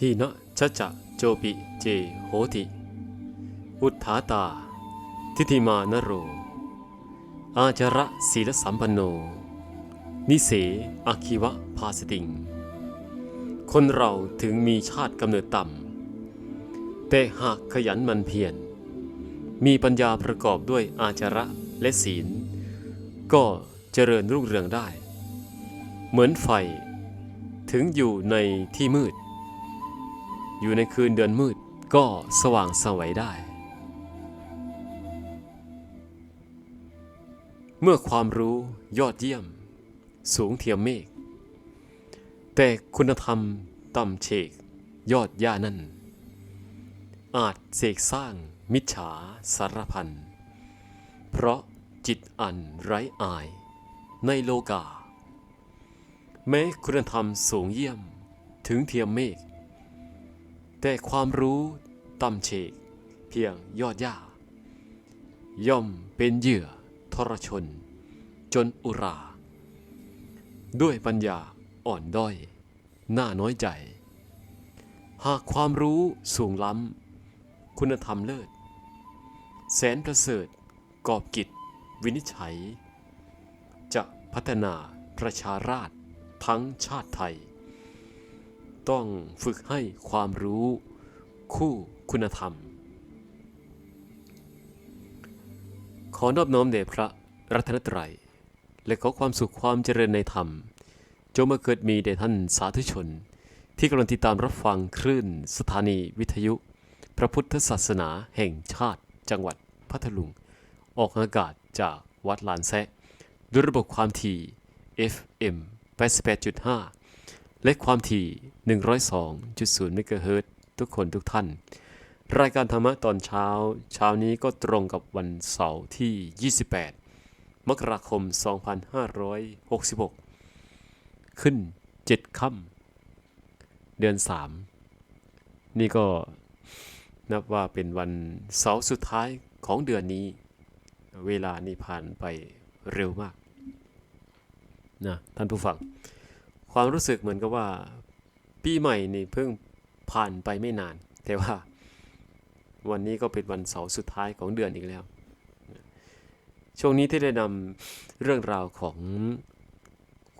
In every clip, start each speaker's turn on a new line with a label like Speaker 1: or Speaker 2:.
Speaker 1: หินะชะจะโจปิเจโหติ อุทธาตา ทิฏฐิมานโร อาจาระศีลสัมปันโน นิเสอาคิวะภาสติง คนเราถึงมีชาติกำเนิดต่ำ แต่หากขยันมันเพียร มีปัญญาประกอบด้วยอาจาระและศีล ก็เจริญรุ่งเรืองได้ เหมือนไฟถึงอยู่ในที่มืด อยู่ในคืนเดือนมืดก็สว่างสวัยได้ เมื่อความรู้ยอดเยี่ยม สูงเทียมเมฆ แต่คุณธรรมต่ำเฉกยอดย่านั่น อาจเสกสร้างมิจฉาสารพัน เพราะจิตอันไร้อายในโลกา แม้คุณธรรมสูงเยี่ยมถึงเทียมเมฆ แต่ความรู้ต่ำเฉก เพียงยอดย่าย่อมเป็นเหยื่อทรชน จนอุรา ด้วยปัญญาอ่อนด้อยน่าน้อยใจ หากความรู้สูงล้ำ คุณธรรมเลิศ แสนประเสริฐกอบกิจวินิจฉัย จะพัฒนาประชาราษทั้งชาติไทย ต้องฝึกให้ความรู้ คู่คุณธรรม ขอนอบน้อมแด่พระรัตนตรัย และขอความสุขความเจริญในธรรม จงมาเกิดมีแด่ท่านสาธุชน ที่กำลังติดตามรับฟังคลื่นสถานีวิทยุ พระพุทธศาสนาแห่งชาติ จังหวัดพัทลุง ออกอากาศจากวัดลานแซะด้วยระบบความถี่ FM 88.5 และความถี่ 102.0เมกะเฮิรตทุกคนทุกท่าน รายการธรรมะตอนเช้า เช้านี้ก็ตรงกับวันเสาร์ที่ 28 มกราคม 2566 ขึ้น 7 ค่ำเดือน 3 นี่ก็นับว่าเป็นวันเสาร์สุดท้ายของเดือนนี้ เวลานี่ผ่านไปเร็วมากนะท่านผู้ฟัง ความรู้สึกเหมือนกับว่า ปีใหม่นี่เพิ่งผ่านไปไม่นาน แต่ว่า วันนี้ก็เป็นวันเสาร์สุดท้ายของเดือนอีกแล้ว ช่วงนี้ที่ได้นำเรื่องราวของ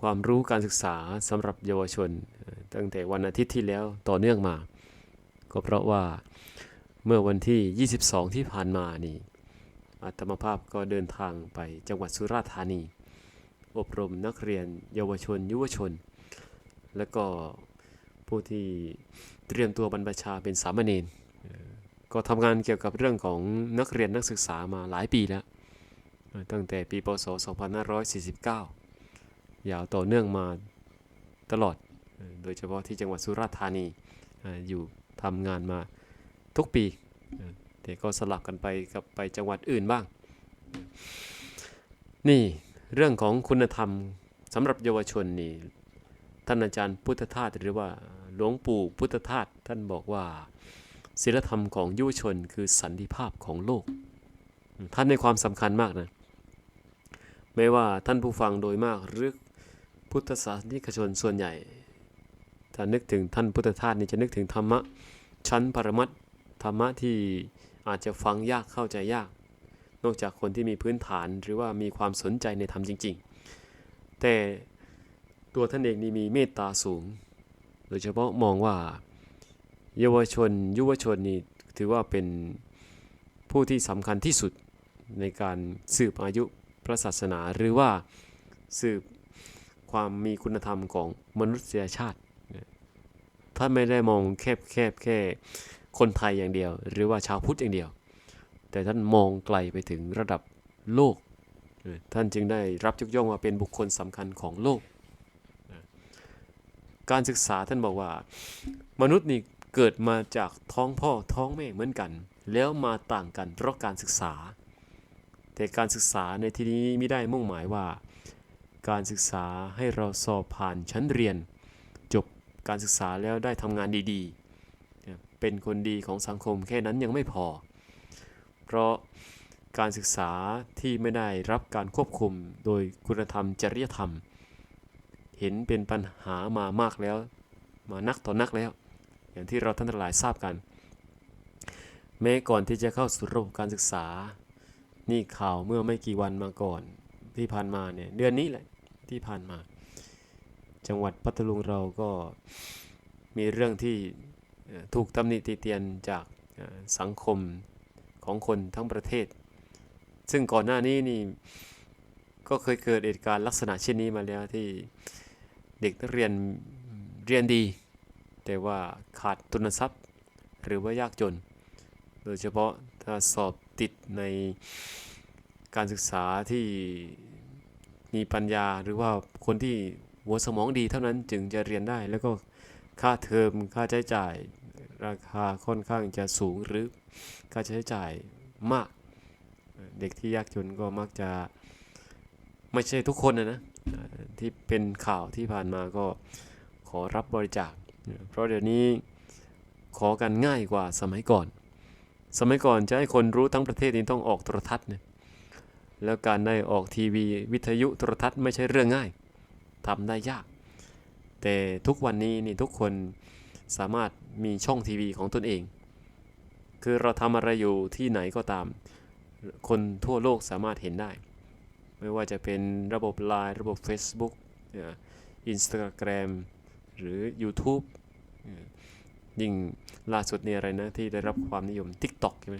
Speaker 1: ความรู้การศึกษาสำหรับเยาวชน ตั้งแต่วันอาทิตย์ที่แล้วต่อเนื่องมา ก็เพราะว่าเมื่อวันที่ 22 ที่ผ่านมานี่อาตมาภาพก็เดินทางไปจังหวัดสุราษฎร์ธานี อบรมนักเรียนเยาวชน ยุวชน และก็ผู้ที่เตรียมตัวบรรพชาเป็นสามเณรก็ทำงานเกี่ยวกับเรื่องของนักเรียนนักศึกษามาหลายปีแล้ว ตั้งแต่ปีพศ 2549 ยาวต่อเนื่องมาตลอด โดยเฉพาะที่จังหวัดสุราษฎร์ธานี อยู่ทำงานมาทุกปี แต่ก็สลับกันไปกับไปจังหวัดอื่นบ้าง นี่เรื่องของคุณธรรมสำหรับเยาวชนนี่ ท่านอาจารย์พุทธทาสหรือว่าหลวงปู่พุทธทาสท่านบอกว่าศีลธรรมของยุชนคือสันติภาพของโลก ท่านในความสำคัญมากนะไม่ว่าท่านผู้ฟังโดยมากหรือพุทธศาสนิกชนส่วนใหญ่ถ้านึกถึงท่านพุทธทาสนี่จะนึกถึงธรรมะชั้นปรมัตธรรมะที่อาจจะฟังยากเข้าใจยาก นอกจากคนที่มีพื้นฐานหรือว่ามีความสนใจในธรรมจริง ๆ แต่ ตัวท่านเองนี่มีเมตตาสูง โดยเฉพาะมองว่า เยาวชน ยุวชนนี่ถือว่าเป็นผู้ที่สำคัญที่สุดในการสืบอายุพระศาสนาหรือว่าสืบความมีคุณธรรมของมนุษยชาติท่านไม่ได้มองแคบแคบแค่คนไทยอย่างเดียว หรือว่าชาวพุทธอย่างเดียว แต่ท่านมองไกลไปถึงระดับโลก ท่านจึงได้รับยกย่องว่าเป็นบุคคลสำคัญของโลก การศึกษาท่านบอกว่า มนุษย์นี่เกิดมาจากท้องพ่อท้องแม่เหมือนกัน แล้วมาต่างกันเพราะการศึกษา แต่การศึกษาในที่นี้ไม่ได้มุ่งหมายว่า การศึกษาให้เราสอบผ่านชั้นเรียน จบการศึกษาแล้วได้ทำงานดีๆ เป็นคนดีของสังคมแค่นั้นยังไม่พอ เพราะการศึกษาที่ไม่ได้รับการควบคุมโดยคุณธรรมจริยธรรม เห็นเป็นปัญหามามากแล้ว มานักต่อนักแล้ว อย่างที่เราท่านทั้งหลายทราบกัน แม้ก่อนที่จะเข้าสู่ระบบการศึกษา นี่ข่าวเมื่อไม่กี่วันมาก่อนที่ผ่านมาเนี่ยเดือนนี้แหละที่ผ่านมา จังหวัดพัทลุงเราก็มีเรื่องที่ถูกตำหนิติเตียนจากสังคมของคนทั้งประเทศ ซึ่งก่อนหน้านี้นี่ก็เคยเกิดเหตุการณ์ลักษณะเช่นนี้มาแล้วที่ เด็กนักเรียนเรียนดี แต่ว่าขาดทุนทรัพย์ หรือว่ายากจน โดยเฉพาะถ้าสอบติดในการศึกษาที่มีปัญญาหรือว่าคนที่หัวสมองดีเท่านั้นจึงจะเรียนได้แล้วก็ค่าเทอมค่าใช้จ่ายราคาค่อนข้างจะสูงหรือค่าใช้จ่ายมาก เด็กที่ยากจนก็มักจะไม่ใช่ทุกคนนะนะ ที่เป็นข่าวที่ผ่านมาก็ขอรับบริจาค เพราะเดี๋ยวนี้ขอกันง่ายกว่าสมัยก่อน สมัยก่อนจะให้คนรู้ทั้งประเทศนี้ต้องออกโทรทัศน์เนี่ยแล้วการได้ออกทีวีวิทยุโทรทัศน์ไม่ใช่เรื่องง่ายทำได้ยาก แต่ทุกวันนี้นี่ทุกคนสามารถมีช่องทีวีของตนเอง คือเราทำอะไรอยู่ที่ไหนก็ตาม คนทั่วโลกสามารถเห็นได้ ไม่ว่าจะเป็นระบบ Line ระบบ Facebook อินสตาแกรมหรือ YouTube ยิ่งล่าสุดนี่อะไรนะที่ได้รับความนิยม TikTok ใช่ไหม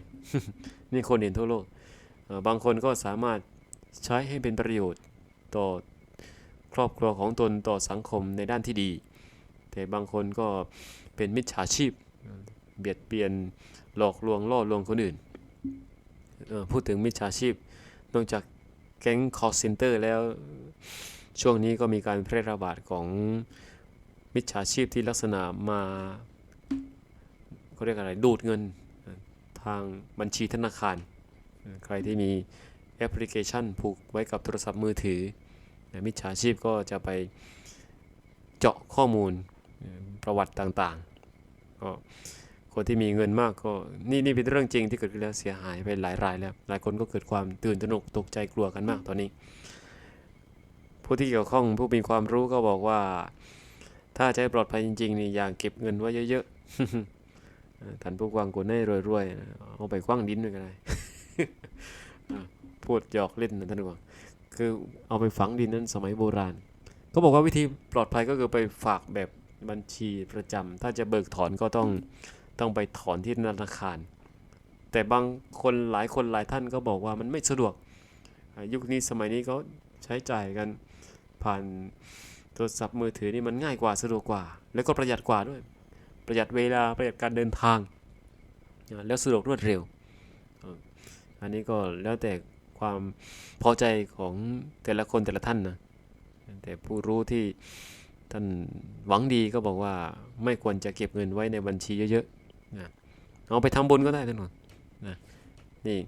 Speaker 1: นี่คนเห็นทั่วโลก บางคนก็สามารถใช้ให้เป็นประโยชน์ต่อครอบครัวของตนต่อสังคมในด้านที่ดี แต่บางคนก็เป็นมิจฉาชีพ เบียดเบียนหลอกลวงล่อลวงคนอื่น พูดถึงมิจฉาชีพ นอกจาก แก๊ง call center แล้ว ช่วงนี้ก็มีการแพร่ระบาดของมิจฉาชีพที่ลักษณะมาเขาเรียกอะไรดูดเงินทางบัญชีธนาคาร ใครที่มีแอปพลิเคชันผูกไว้กับโทรศัพท์มือถือ มิจฉาชีพก็จะไปเจาะข้อมูลประวัติต่างๆก็ คนที่มีเงินมากก็นี่นี่เป็นเรื่องจริงที่เกิดขึ้นแล้วเสียหายไปหลายรายแล้ว หลายคนก็เกิดความตื่นตระหนกตกใจกลัวกันมากตอนนี้ ผู้ที่เกี่ยวข้องผู้มีความรู้ก็บอกว่า ถ้าจะให้ปลอดภัยจริงๆนี่อย่างเก็บเงินไว้เยอะๆเอ่อท่านผู้กวางกุนให้รวยๆนะเอาไปคว้างดินด้วยกันเลยอะพูดหยอกเล่นนะท่านผู้กวางคือเอาไปฝังดินนั้นสมัยโบราณเขาบอกว่าวิธีปลอดภัยก็คือไปฝากแบบบัญชีประจำถ้าจะเบิกถอนก็ต้อง ต้องไปถอนที่ธนาคาร แต่บางคนหลายคนหลายท่านก็บอกว่ามันไม่สะดวก ยุคนี้สมัยนี้เขาใช้จ่ายกันผ่านโทรศัพท์มือถือนี่มันง่ายกว่าสะดวกกว่า แล้วก็ประหยัดกว่าด้วย ประหยัดเวลาประหยัดการเดินทาง แล้วสะดวกรวดเร็ว อันนี้ก็แล้วแต่ความพอใจของแต่ละคนแต่ละท่านนะแต่ผู้รู้ที่ท่านหวังดีก็บอกว่าไม่ควรจะเก็บเงินไว้ในบัญชีเยอะ นะเอาไปทำบุญก็ได้ท่านผู้นะนี่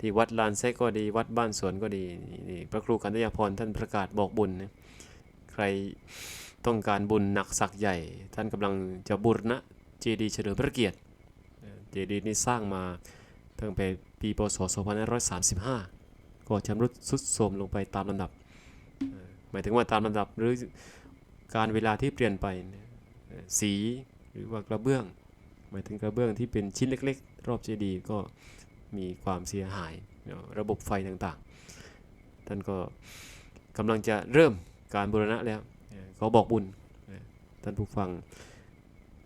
Speaker 1: ที่วัดลานแซกก็ดี วัดบ้านสวนก็ดีนี่พระครูกันตยาพรท่านประกาศบอกบุญนะใครต้องการบุญหนักสักใหญ่ ท่านกำลังจะบูรณะเจดีย์เฉลิมพระเกียรติเจดีย์นี้สร้างมาตั้งแต่ปีพศ2535 ก็ชำรุดทรุดโทรมลงไปตามลำดับ หมายถึงว่าตามลำดับหรือการเวลาที่เปลี่ยนไป สีหรือว่ากระเบื้อง หมายถึงกระเบื้องที่เป็นชิ้นเล็ก ๆ รอบเจดีย์ก็มีความเสียหายระบบไฟต่างๆ ท่านก็กำลังจะเริ่มการบูรณะแล้วเขาบอกบุญท่านผู้ฟัง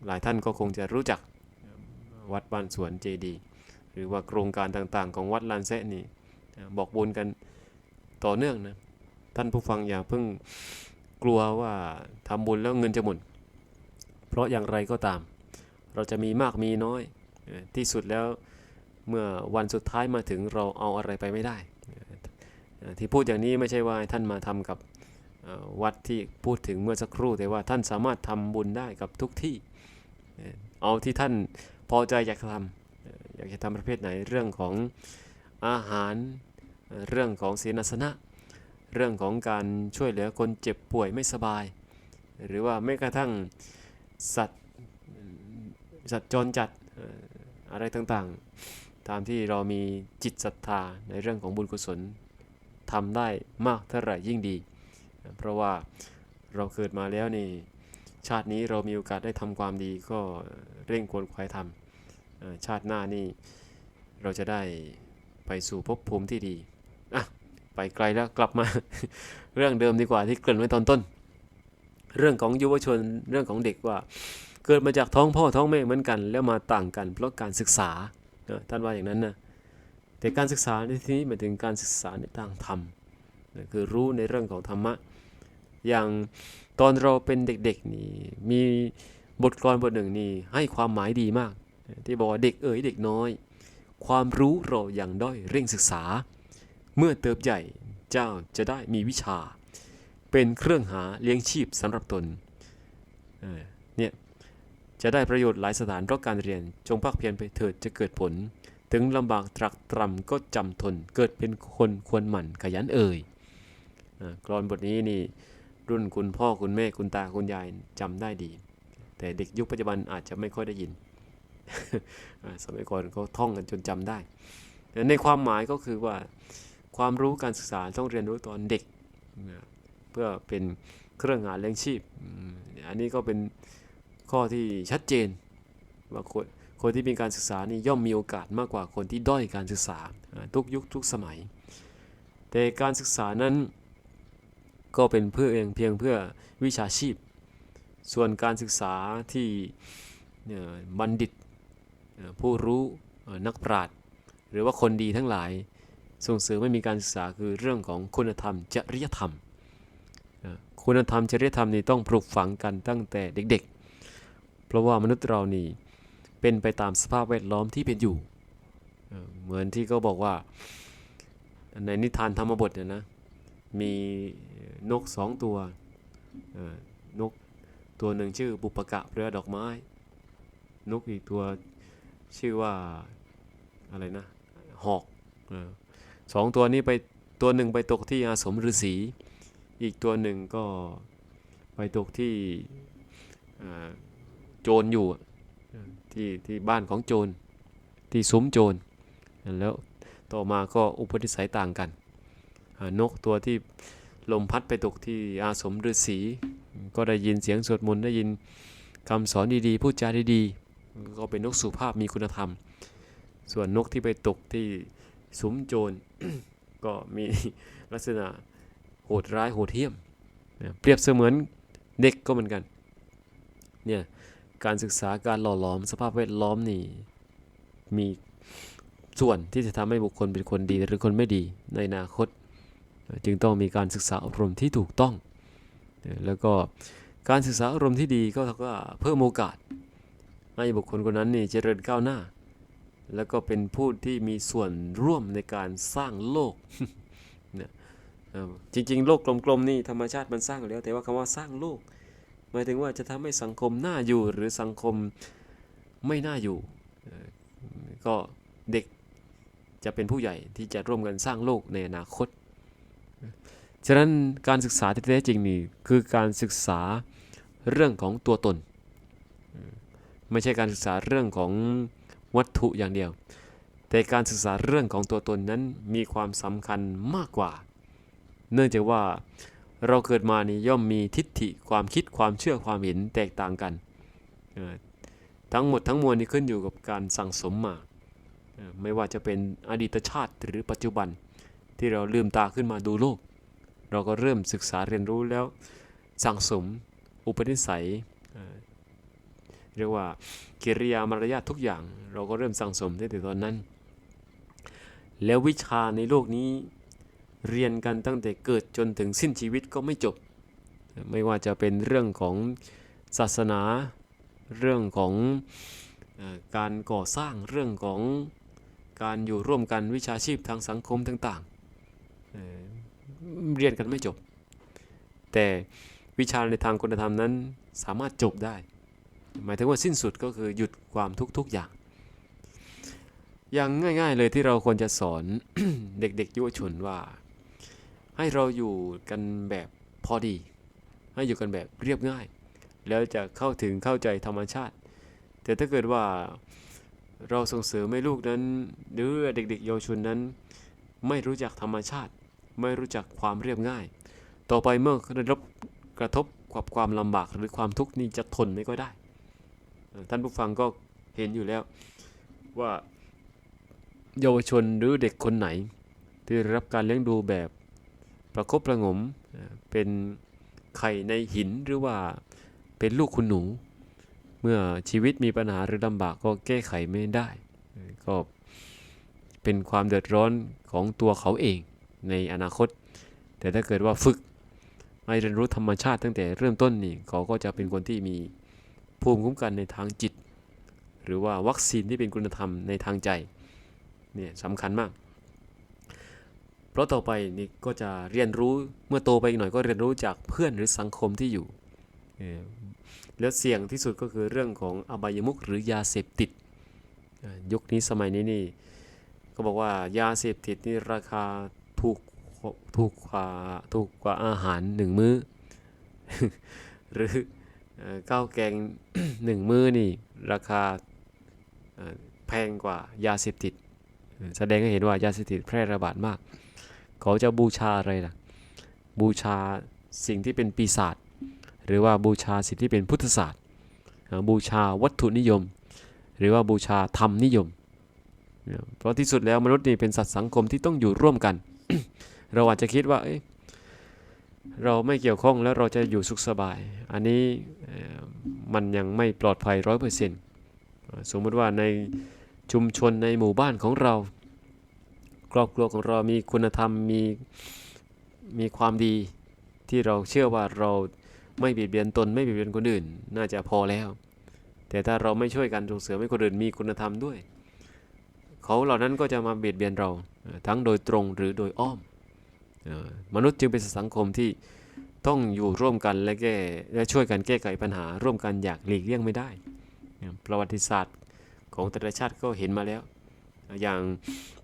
Speaker 1: หลายท่านก็คงจะรู้จักวัดบ้านสวนเจดีย์หรือว่าโครงการต่างๆ ของวัดลานแซะนี่บอกบุญกันต่อเนื่องนะท่านผู้ฟังอย่าเพิ่งกลัวว่าทำบุญแล้วเงินจะหมุนเพราะอย่างไรก็ตาม เราจะมีมากมีน้อย ที่สุดแล้วเมื่อวันสุดท้ายมาถึงเราเอาอะไรไปไม่ได้ ที่พูดอย่างนี้ไม่ใช่ว่าท่านมาทำกับวัดที่พูดถึงเมื่อสักครู่ แต่ว่าท่านสามารถทำบุญได้กับทุกที่ เอาที่ท่านพอใจอยากทำอยากจะทำประเภทไหนเรื่องของอาหารเรื่องของเสนสนะ เรื่องของการช่วยเหลือคนเจ็บป่วยไม่สบาย หรือว่าแม้กระทั่งสัตว์ สัตว์จรจัดอะไรต่างๆ ตามที่เรามีจิตศรัทธาในเรื่องของบุญกุศลทำได้มากเท่าไหร่ยิ่งดี เพราะว่าเราเกิดมาแล้วนี่ชาตินี้เรามีโอกาสได้ทำความดีก็เร่งควรควายทำชาติหน้านี่เราจะได้ไปสู่ภพภูมิที่ดีอะไปไกลแล้วกลับมา เรื่องเดิมดีกว่าที่เกริ่นไว้ตอนต้น เรื่องของยุวชนเรื่องของเด็กว่า เกิดมาจากท้องพ่อท้องแม่เหมือนกัน แล้วมาต่างกัน เพราะการศึกษาท่านว่าอย่างนั้นนะแต่การศึกษาในที่นี้หมายถึงการศึกษาในทางธรรมคือรู้ในเรื่องของธรรมะ อย่างตอนเราเป็นเด็กๆนี่มีบทกลอนบทหนึ่งนี่ให้ความหมายดีมาก ที่บอกว่าเด็กเอ๋ยเด็กน้อย ความรู้เราอย่างด้อยเร่งศึกษา เมื่อเติบใหญ่เจ้าจะได้มีวิชา เป็นเครื่องหาเลี้ยงชีพสำหรับตน จะได้ประโยชน์หลายสถานเพราะการเรียน จงภาคเพียรไปเถิดจะเกิดผล ถึงลำบากตรักตรำก็จำทน เกิดเป็นคนควรหมั่นขยันเอ่ยกรอนบทนี้นี่รุ่นคุณพ่อคุณแม่คุณตาคุณยายจำได้ดี แต่เด็กยุคปัจจุบันอาจจะไม่ค่อยได้ยิน สมัยก่อนเขาท่องกันจนจำได้แต่ในความหมายก็คือว่าความรู้การศึกษาต้องเรียนรู้ตอนเด็ก เพื่อเป็นเครื่องหานเลี้ยงชีพ อันนี้ก็เป็น ข้อที่ชัดเจนว่าคนคนที่มีการศึกษานี่ย่อมมีโอกาสมากกว่าคนที่ด้อยการศึกษาทุกยุคทุกสมัย แต่การศึกษานั้นก็เป็นเพื่อเองเพียงเพื่อวิชาชีพ ส่วนการศึกษาที่บัณฑิตผู้รู้นักปราชญ์หรือว่าคนดีทั้งหลายส่งเสริมให้มีการศึกษาคือเรื่องของคุณธรรมจริยธรรม คุณธรรมจริยธรรมนี่ต้องปลูกฝังกันตั้งแต่เด็ก เพราะว่ามนุษย์เรานี่เป็นไปตามสภาพแวดล้อมที่เป็นอยู่ เหมือนที่เขาบอกว่าในนิทานธรรมบทเนี่ยนะ มีนกสองตัวนกตัวหนึ่งชื่อบุปกะเรือดอกไม้ นกอีกตัวชื่อว่าอะไรนะหอกอสองตัวนี้ไปตัวหนึ่งไปตกที่อาสมฤาษีอีกตัวหนึ่งก็ไปตกที่ โจรอยู่อะเออที่ที่บ้านของโจรที่ซุ้มโจรแล้วต่อมาก็อุปนิสัยต่างกันอ่านกตัวที่ลมพัดไปตกที่อาสมฤาษีก็ได้ยินเสียงสวดมนต์ได้ยินคำสอนดีๆพูดจาดีๆก็เป็นนกสุภาพมีคุณธรรม ส่วนนกที่ไปตกที่สุมโจรก็มีลักษณะโหดร้ายโหดเหี้ยมนะเปรียบเสมือนเด็กก็เหมือนกันเนี่ย การศึกษาการหล่อหลอมสภาพแวดล้อมนี่มีส่วนที่จะทำให้บุคคลเป็นคนดีหรือคนไม่ดีในอนาคต จึงต้องมีการศึกษาอบรมที่ถูกต้อง แล้วก็การศึกษาอบรมที่ดีก็เท่ากับเพิ่มโอกาส ให้บุคคลคนนั้นนี่เจริญก้าวหน้า แล้วก็เป็นผู้ที่มีส่วนร่วมในการสร้างโลกเนี่ยจริงๆ โลกกลมๆนี่ธรรมชาติมันสร้างอยู่แล้ว แต่ว่าคำว่าสร้างโลก หมายถึงว่าจะทำให้สังคมน่าอยู่หรือสังคมไม่น่าอยู่ ก็เด็กจะเป็นผู้ใหญ่ที่จะร่วมกันสร้างโลกในอนาคต ฉะนั้นการศึกษาที่แท้จริงนี่คือการศึกษาเรื่องของตัวตน ไม่ใช่การศึกษาเรื่องของวัตถุอย่างเดียว แต่การศึกษาเรื่องของตัวตนนั้นมีความสำคัญมากกว่า เนื่องจากว่า เราเกิดมานี่ย่อมมีทิฏฐิความคิดความเชื่อความเห็นแตกต่างกัน ทั้งหมดทั้งมวลนี่ขึ้นอยู่กับการสั่งสมมา ไม่ว่าจะเป็นอดีตชาติหรือปัจจุบันที่เราลืมตาขึ้นมาดูโลก เราก็เริ่มศึกษาเรียนรู้แล้วสั่งสมอุปนิสัยเอ่อเรียกว่ากิริยามารยาททุกอย่าง เราก็เริ่มสั่งสมตั้งแต่ตอนนั้น แล้ววิชาในโลกนี้ เรียนกันตั้งแต่เกิดจนถึงสิ้นชีวิตก็ไม่จบ ไม่ว่าจะเป็นเรื่องของศาสนา เรื่องของอการก่อสร้างเรื่องของการอยู่ร่วมกันวิชาชีพทางสังคมต่างๆเอ่อเรียนกันไม่จบ แต่วิชาในทางคุณธรรมนั้นสามารถจบได้ หมายถึงว่าสิ้นสุดก็คือหยุดความทุกๆอย่าง อย่างง่ายๆเลยที่เราควรจะสอนเด็กๆยุวชนว่า ให้เราอยู่กันแบบพอดี ให้อยู่กันแบบเรียบง่าย แล้วจะเข้าถึงเข้าใจธรรมชาติ แต่ถ้าเกิดว่าเราส่งเสริมให้ลูกนั้น หรือเด็กๆเยาวชนนั้น ไม่รู้จักธรรมชาติ ไม่รู้จักความเรียบง่าย ต่อไปเมื่อได้รับกระทบกับความลำบากหรือความทุกข์นี่จะทนไม่ก็ได้ ท่านผู้ฟังก็เห็นอยู่แล้วว่าเยาวชนหรือเด็กคนไหน ที่รับการเลี้ยงดูแบบ ประคบประงมเป็นไข่ในหินหรือว่าเป็นลูกคุณหนู เมื่อชีวิตมีปัญหาหรือลำบากก็แก้ไขไม่ได้ ก็เป็นความเดือดร้อนของตัวเขาเองในอนาคต แต่ถ้าเกิดว่าฝึกให้เรียนรู้ธรรมชาติตั้งแต่เริ่มต้นนี่เขาก็จะเป็นคนที่มีภูมิคุ้มกันในทางจิต หรือว่าวัคซีนที่เป็นคุณธรรมในทางใจเนี่ยสำคัญมาก เพราะต่อไปนี่ก็จะเรียนรู้เมื่อโตไปอีกหน่อยก็เรียนรู้จากเพื่อนหรือสังคมที่อยู่แล้วเสี่ยงที่สุดก็คือเรื่องของอบายมุขหรือยาเสพติด ยุคนี้สมัยนี้นี่ก็บอกว่ายาเสพติดนี่ราคาถูกถูกกว่าถูกกว่าอาหารหนึ่งมื้อ หรือข้าวแกงหนึ่งมื้อนี่ราคาแพงกว่ายาเสพติด แสดงให้เห็นว่ายาเสพติดแพร่ระบาดมาก เขาจะบูชาอะไรล่ะ บูชาสิ่งที่เป็นปีศาจหรือว่าบูชาสิ่งที่เป็นพุทธศาสตร์ บูชาวัตถุนิยม หรือว่าบูชาธรรมนิยม เพราะที่สุดแล้วมนุษย์นี่เป็นสัตว์สังคมที่ต้องอยู่ร่วมกัน เราอาจจะคิดว่าเเราไม่เกี่ยวข้องแล้วเราจะอยู่สุขสบาย อันนี้มันยังไม่ปลอดภัยร้อยเปอร์เซ็นต์สมมติว่าในชุมชนในหมู่บ้านของเรา ครอบครัวของเรามีคุณธรรมมีมีความดีที่เราเชื่อว่าเราไม่เบียดเบียนตนไม่เบียดเบียนคนอื่น น่าจะพอแล้ว แต่ถ้าเราไม่ช่วยกันส่งเสริมให้คนอื่นมีคุณธรรมด้วย เขาเหล่านั้นก็จะมาเบียดเบียนเราทั้งโดยตรงหรือโดยอ้อม มนุษย์จึงเป็นสังคมที่ต้องอยู่ร่วมกันและแก้และช่วยกันแก้ไขปัญหา ร่วมกันอยากหลีกเลี่ยงไม่ได้ ประวัติศาสตร์ของแต่ละชาติก็เห็นมาแล้ว อย่าง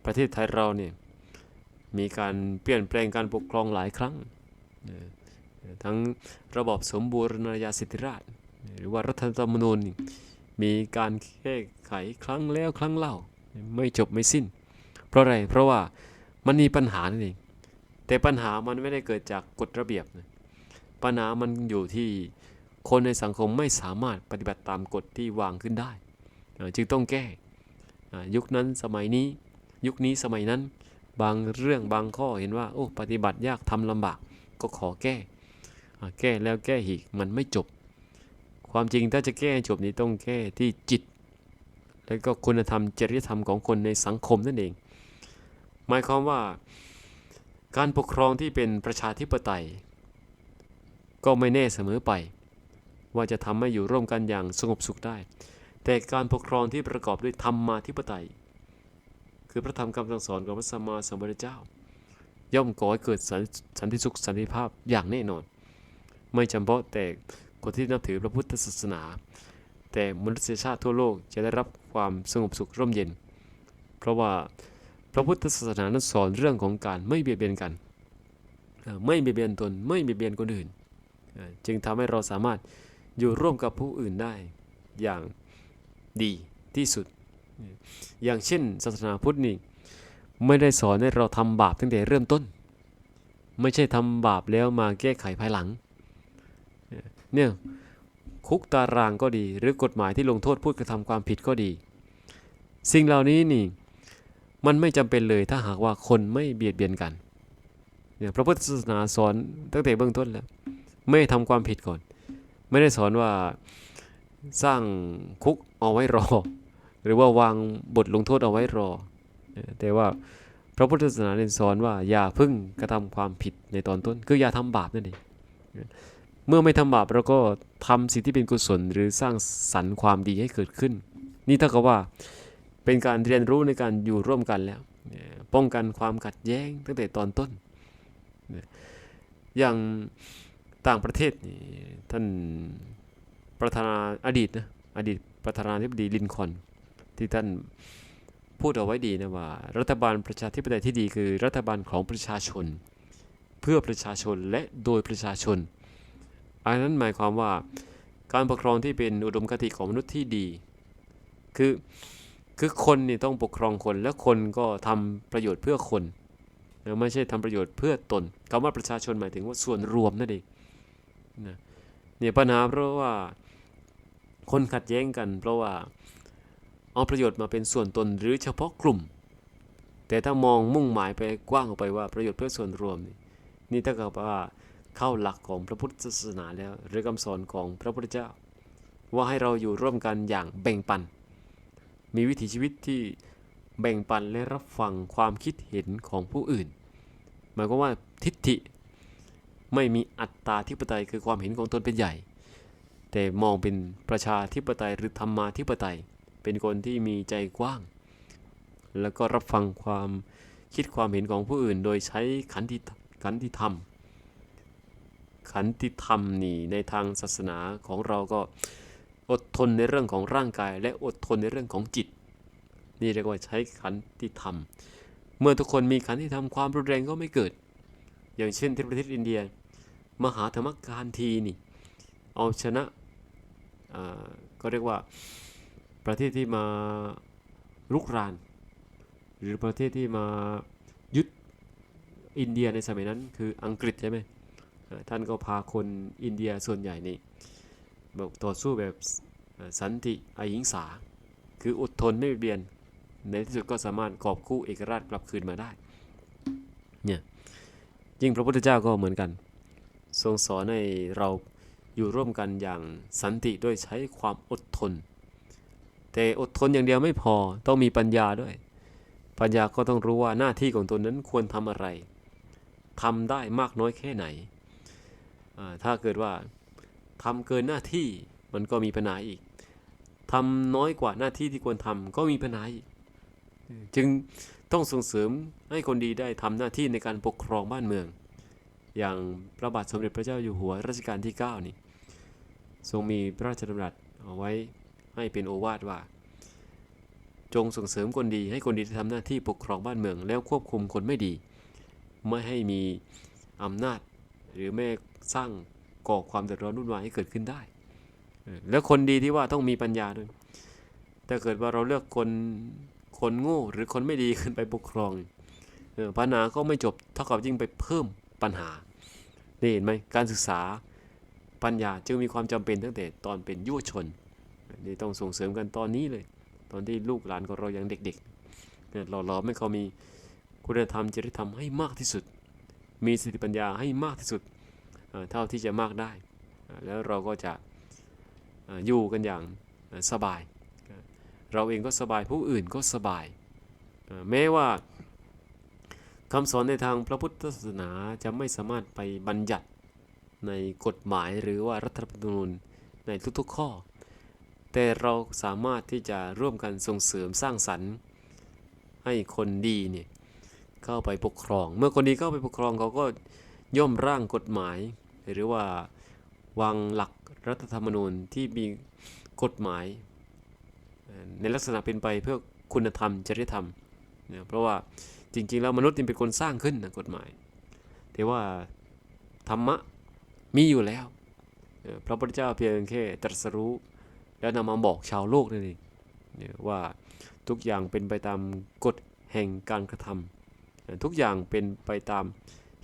Speaker 1: ประเทศไทยเราเนี่ยมีการเปลี่ยนแปลงการปกครองหลายครั้ง ทั้งระบบสมบูรณาญาสิทธิราช หรือว่ารัฐธรรมนูญมีการแก้ไขครั้งแล้วครั้งเล่าไม่จบไม่สิ้น เพราะอะไรเพราะว่ามันมีปัญหานั่นเองแต่ปัญหามันไม่ได้เกิดจากกฎระเบียบนะปัญหามันอยู่ที่คนในสังคมไม่สามารถปฏิบัติตามกฎที่วางขึ้นได้ จึงต้องแก้ยุคนั้นสมัยนี้ ยุคนี้สมัยนั้น บางเรื่องบางข้อเห็นว่าโอ้ปฏิบัติยากทำลำบากก็ขอแก้แก้แล้วแก้อีกมันไม่จบ ความจริงถ้าจะแก้จบนี้ต้องแก้ที่จิต แล้วก็คุณธรรมจริยธรรมของคนในสังคมนั่นเอง หมายความว่าการปกครองที่เป็นประชาธิปไตย ก็ไม่แน่เสมอไป ว่าจะทำให้อยู่ร่วมกันอย่างสงบสุขได้ แต่การปกครองที่ประกอบด้วยธรรมมาธิปไตย คือพระธรรมคำสั่งสอนของพระสัมมาสัมพุทธเจ้า ย่อมก่อให้เกิดสันติสุขสันติภาพอย่างแน่นอน ไม่เฉพาะแต่คนที่นับถือพระพุทธศาสนา แต่มนุษยชาติทั่วโลกจะได้รับความสงบสุขร่มเย็น เพราะว่าพระพุทธศาสนานั้นสอนเรื่องของการไม่เบียดเบียนกัน ไม่เบียดเบียนตนไม่เบียดเบียนคนอื่น จึงทำให้เราสามารถอยู่ร่วมกับผู้อื่นได้อย่างดีที่สุด อย่างเช่น ศาสนาพุทธนี่ไม่ได้สอนให้เราทำบาปตั้งแต่เริ่มต้น ไม่ใช่ทำบาปแล้วมาแก้ไขภายหลัง เนี่ยคุกตารางก็ดี หรือกฎหมายที่ลงโทษผู้กระทำความผิดก็ดี สิ่งเหล่านี้นี่มันไม่จำเป็นเลยถ้าหากว่าคนไม่เบียดเบียนกันเนี่ยพระพุทธศาสนาสอนตั้งแต่เบื้องต้นแล้ว ไม่ทำความผิดก่อน ไม่ได้สอนว่าสร้างคุกเอาไว้รอ หรือว่าวางบทลงโทษเอาไว้รอ แต่ว่าพระพุทธศาสนาเน้นสอนว่าอย่าพึ่งกระทำความผิดในตอนต้น คืออย่าทำบาปนั่นเองเมื่อไม่ทำบาปเราก็ทำสิ่งที่เป็นกุศล หรือสร้างสรรค์ความดีให้เกิดขึ้น นี่เท่ากับว่าเป็นการเรียนรู้ในการอยู่ร่วมกันแล้ว ป้องกันความขัดแย้งตั้งแต่ตอนต้น อย่างต่างประเทศนี่ท่านประธานาอดีตนะอดีตประธานาธิบดีลินคอน ที่ท่านพูดเอาไว้ดีนะว่า รัฐบาลประชาธิปไตยที่ดีคือรัฐบาลของประชาชน เพื่อประชาชนและโดยประชาชน อันนั้นหมายความว่าการปกครองที่เป็นอุดมคติของมนุษย์ที่ดี คือคือคนนี่ต้องปกครองคนและคนก็ทำประโยชน์เพื่อคนนะไม่ใช่ทำประโยชน์เพื่อตนคำว่าประชาชนหมายถึงว่าส่วนรวมนั่นเองนะเนี่ยปัญหาเพราะว่าคนขัดแย้งกัน เพราะว่า เอาประโยชน์มาเป็นส่วนตนหรือเฉพาะกลุ่ม แต่ถ้ามองมุ่งหมายไปกว้างออกไปว่าประโยชน์เพื่อส่วนรวม นี่นี่ถ้ากับว่าเข้าหลักของพระพุทธศาสนาแล้วหรือคำสอนของพระพุทธเจ้า ว่าให้เราอยู่ร่วมกันอย่างแบ่งปัน มีวิถีชีวิตที่แบ่งปันและรับฟังความคิดเห็นของผู้อื่น หมายความว่าทิฏฐิไม่มีอัตตาธิปไตยคือความเห็นของตนเป็นใหญ่ แต่มองเป็นประชาธิปไตยหรือธรรมาธิปไตย เป็นคนที่มีใจกว้าง แล้วก็รับฟังความคิดความเห็นของผู้อื่น โดยใช้ขันติขันติธรรม ขันติธรรมนี่ในทางศาสนาของเราก็อดทนในเรื่องของร่างกาย และอดทนในเรื่องของจิต นี่เรียกว่าใช้ขันติธรรม เมื่อทุกคนมีขันติธรรมความรุนแรงก็ไม่เกิด อย่างเช่นที่ประเทศอินเดีย มหาธรรมการทีนี่ เอาชนะอ่าก็เรียกว่า ประเทศที่มารุกราน หรือประเทศที่มายึดอินเดียในสมัยนั้นคืออังกฤษใช่ไหมท่านก็พาคนอินเดียส่วนใหญ่นี่บอกต่อสู้แบบสันติอหิงสา คืออดทนไม่เบียดเบียนในที่สุดก็สามารถกอบกู้เอกราชกลับคืนมาได้เนี่ยยิ่งพระพุทธเจ้าก็เหมือนกัน ทรงสอนให้เราอยู่ร่วมกันอย่างสันติด้วยใช้ความอดทน แต่อดทนอย่างเดียวไม่พอต้องมีปัญญาด้วย ปัญญาก็ต้องรู้ว่าหน้าที่ของตนนั้นควรทำอะไรทำได้มากน้อยแค่ไหน ถ้าเกิดว่าทำเกินหน้าที่มันก็มีปัญหาอีกทำน้อยกว่าหน้าที่ที่ควรทำก็มีปัญหาอีก จึงต้องส่งเสริมให้คนดีได้ทำหน้าที่ในการปกครองบ้านเมือง อย่างพระบาทสมเด็จพระเจ้าอยู่หัวรัชกาลที่ 9 นี่ ทรงมีพระราชดำรัสเอาไว้ ให้เป็นโอวาทว่า จงส่งเสริมคนดีให้คนดีได้ทำหน้าที่ปกครองบ้านเมือง แล้วควบคุมคนไม่ดี ไม่ให้มีอำนาจ หรือไม่สร้างก่อความเดือดร้อนวุ่นวายให้เกิดขึ้นได้ แล้วคนดีที่ว่าต้องมีปัญญาด้วยถ้าเกิดว่าเราเลือกคนคนโง่หรือคนไม่ดีขึ้นไปปกครองปัญหาก็ไม่จบเท่ากับยิ่งไปเพิ่มปัญหา นี่เห็นไหมการศึกษาปัญญาจึงมีความจำเป็นตั้งแต่ตอนเป็นยุวชน นี่ต้องส่งเสริมกันตอนนี้เลย ตอนที่ลูกหลานของเรายังเด็กๆเนี่ยเราเราไม่เขามีคุณธรรมจริยธรรมให้มากที่สุด มีสติปัญญาให้มากที่สุดเท่าที่จะมากได้ แล้วเราก็จะอยู่กันอย่างสบาย เราเองก็สบายผู้อื่นก็สบาย แม้ว่าคำสอนในทางพระพุทธศาสนาจะไม่สามารถไปบัญญัติในกฎหมายหรือว่ารัฐธรรมนูญในทุกๆข้อ แต่เราสามารถที่จะร่วมกันส่งเสริมสร้างสรรค์ ให้คนดีเนี่ยเข้าไปปกครอง เมื่อคนดีเข้าไปปกครองเขาก็ย่อมร่างกฎหมาย หรือว่าวางหลักรัฐธรรมนูญที่มีกฎหมาย ในลักษณะเป็นไปเพื่อคุณธรรมจริยธรรมเนี่ยเพราะว่าจริงๆแล้วมนุษย์เป็นคนสร้างขึ้นนะกฎหมาย แต่ว่าธรรมะมีอยู่แล้ว พระพุทธเจ้าเพียงแค่ตรัสรู้ แล้วนำมาบอกชาวโลกนั่นเองว่าทุกอย่างเป็นไปตามกฎแห่งการกระทำทุกอย่างเป็นไปตาม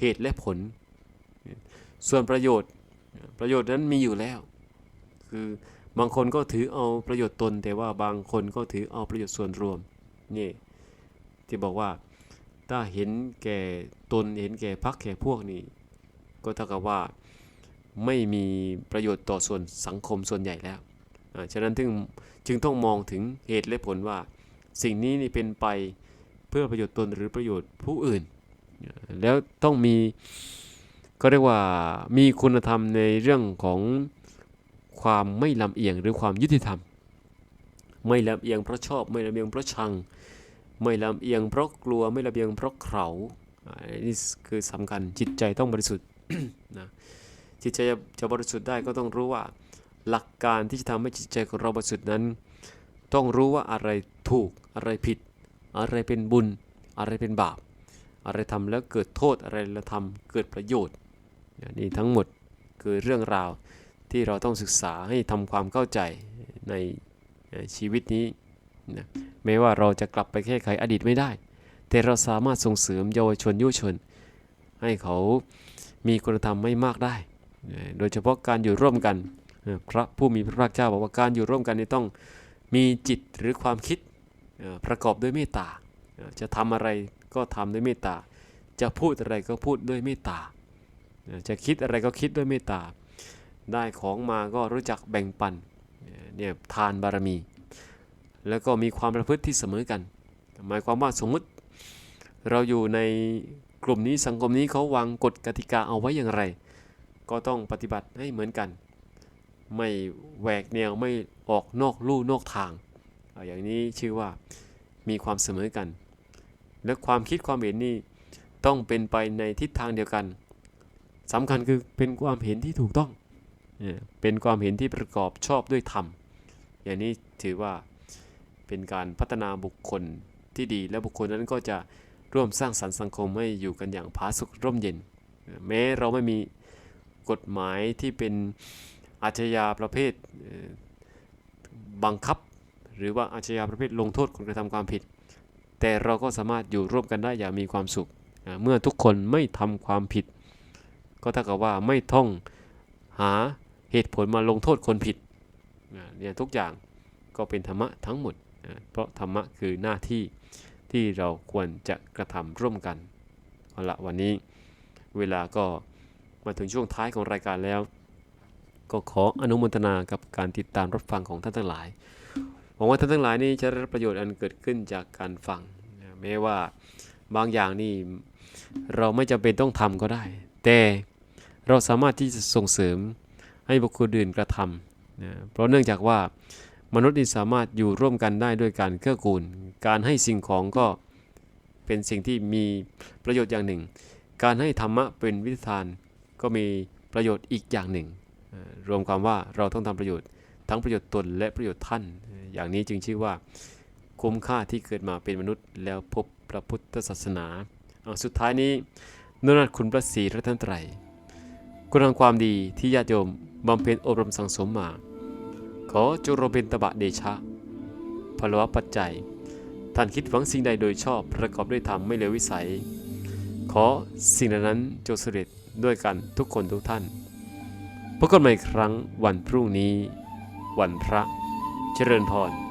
Speaker 1: เหตุและผล ส่วนประโยชน์ประโยชน์นั้นมีอยู่แล้ว คือบางคนก็ถือเอาประโยชน์ตน แต่ว่าบางคนก็ถือเอาประโยชน์ส่วนรวมนี่ที่บอกว่าถ้าเห็นแก่ตนเห็นแก่พักแก่พวกนี่ก็เท่ากับว่าไม่มีประโยชน์ต่อส่วนสังคมส่วนใหญ่แล้ว ฉะนั้นจึงจึงต้องมองถึงเหตุและผลว่า สิ่งนี้นี่เป็นไปเพื่อประโยชน์ตนหรือประโยชน์ผู้อื่น แล้วต้องมีก็เรียกว่ามีคุณธรรมในเรื่องของความไม่ลำเอียงหรือความยุติธรรม ไม่ลำเอียงเพราะชอบไม่ลำเอียงเพราะชัง ไม่ลำเอียงเพราะกลัวไม่ลำเอียงเพราะเขาอ่านี่คือสำคัญจิตใจต้องบริสุทธิ์นะจิตใจจะจะบริสุทธิ์ได้ก็ต้องรู้ว่า หลักการที่จะทำให้จิตใจของเราบริสุทธิ์นั้น ต้องรู้ว่าอะไรถูกอะไรผิด อะไรเป็นบุญ อะไรเป็นบาป อะไรทำแล้วเกิดโทษอะไรแล้วทำเกิดประโยชน์นี่ทั้งหมดคือเรื่องราวที่เราต้องศึกษาให้ทำความเข้าใจในชีวิตนี้นะแม้ว่าเราจะกลับไปแก้ไขอดีตไม่ได้ แต่เราสามารถส่งเสริมเยาวชนยุชน ให้เขามีคุณธรรมไม่มากได้ โดยเฉพาะการอยู่ร่วมกัน พระผู้มีพระภาคเจ้าบอกว่าการอยู่ร่วมกันนี่ต้องมีจิตหรือความคิดประกอบด้วยเมตตา จะทำอะไรก็ทำด้วยเมตตา จะพูดอะไรก็พูดด้วยเมตตา จะคิดอะไรก็คิดด้วยเมตตา ได้ของมาก็รู้จักแบ่งปันเอ่อเนี่ยทานบารมี แล้วก็มีความประพฤติที่เสมอกัน หมายความว่าสมมุติเราอยู่ในกลุ่มนี้สังคมนี้เขาวางกฎกติกาเอาไว้อย่างไร ก็ต้องปฏิบัติให้เหมือนกัน ไม่แหวกแนวไม่ออกนอกลู่นอกทาง อย่างนี้ชื่อว่ามีความเสมอกัน และความคิดความเห็นนี่ต้องเป็นไปในทิศทางเดียวกันสำคัญคือเป็นความเห็นที่ถูกต้องเออเป็นความเห็นที่ประกอบชอบด้วยธรรม อย่างนี้ถือว่าเป็นการพัฒนาบุคคลที่ดี และบุคคลนั้นก็จะร่วมสร้างสรรค์สังคมให้อยู่กันอย่างผาสุกร่มเย็น แม้เราไม่มีกฎหมายที่เป็น อาชญาประเภทบังคับ หรือว่าอาชญาประเภทลงโทษคนกระทำความผิด แต่เราก็สามารถอยู่ร่วมกันได้อย่างมีความสุข เมื่อทุกคนไม่ทำความผิด ก็เท่ากับว่าไม่ต้องหาเหตุผลมาลงโทษคนผิดเนี่ยทุกอย่างก็เป็นธรรมะทั้งหมด เพราะธรรมะคือหน้าที่ที่เราควรจะกระทำร่วมกันเอาละวันนี้เวลาก็มาถึงช่วงท้ายของรายการแล้ว ก็ขออนุโมทนากับการติดตามรับฟังของท่านทั้งหลายหวังว่าท่านทั้งหลายนี้จะได้รับประโยชน์อันเกิดขึ้นจากการฟังแม้ว่าบางอย่างนี่เราไม่จำเป็นต้องทำก็ได้ แต่เราสามารถที่จะส่งเสริมให้บุคคลอื่นกระทำนะเพราะเนื่องจากว่ามนุษย์นี่สามารถอยู่ร่วมกันได้ด้วยการเกื้อกูล การให้สิ่งของก็เป็นสิ่งที่มีประโยชน์อย่างหนึ่ง การให้ธรรมะเป็นวิธีทานก็มีประโยชน์อีกอย่างหนึ่ง รวมความว่าเราต้องทำประโยชน์ ทั้งประโยชน์ตนและประโยชน์ท่าน อย่างนี้จึงชื่อว่าคุ้มค่าที่เกิดมาเป็นมนุษย์ แล้วพบพระพุทธศาสนาสุดท้ายนี้นรัตคุณพระศรีรัตนตรัยคุณงามความดีที่ญาติโยมบำเพ็ญอบรมสังสมมา ขอจงรเป็นตบะเดชะพลวะปัจจัย ท่านคิดหวังสิ่งใดโดยชอบประกอบด้วยธรรมไม่เลววิสัย ขอสิ่งนั้นจงสำเร็จด้วยกันทุกคนทุกท่าน พบกันใหม่ครั้งวันพรุ่งนี้ วันพระ เจริญพร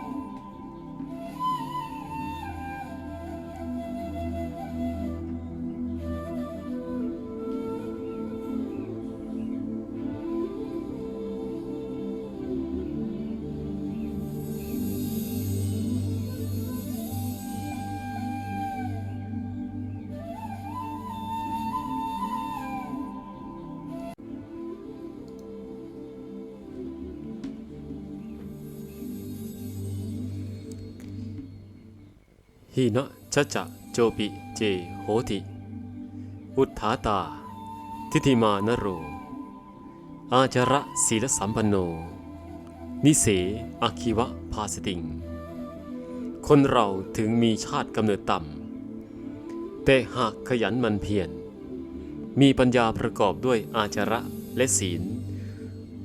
Speaker 1: หินะชะจะโจปิเจโหติอุทธาตา ทิฏิมานโร อาจระศีลสัมปันโน นิเสอาคิวะภาสติง คนเราถึงมีชาติกำเนิดต่ำ แต่หากขยันมันเพียร มีปัญญาประกอบด้วยอาจระและศีล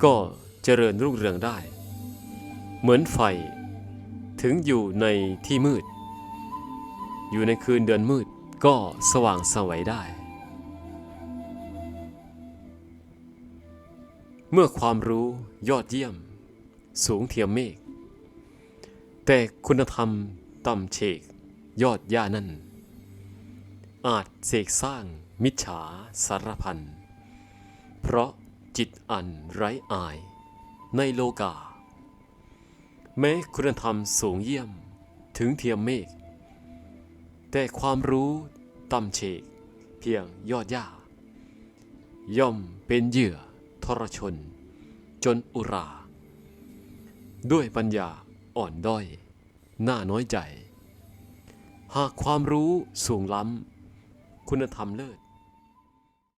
Speaker 1: ก็เจริญรุ่งเรืองได้ เหมือนไฟถึงอยู่ในที่มืด อยู่ในคืนเดือนมืดก็สว่างสวัยได้ เมื่อความรู้ยอดเยี่ยม สูงเทียมเมฆ แต่คุณธรรมต่ำเฉกยอดย่านั่น อาจเสกสร้างมิจฉาสารพัน เพราะจิตอันไร้อายในโลกา แม้คุณธรรมสูงเยี่ยมถึงเทียมเมฆ แต่ความรู้ต่ำเฉก เพียงยอดหญ้า ย่อมเป็นเหยื่อทรชน จนอุรา ด้วยปัญญาอ่อนด้อย น่าน้อยใจ หากความรู้สูงล้ำ คุณธรรมเลิศ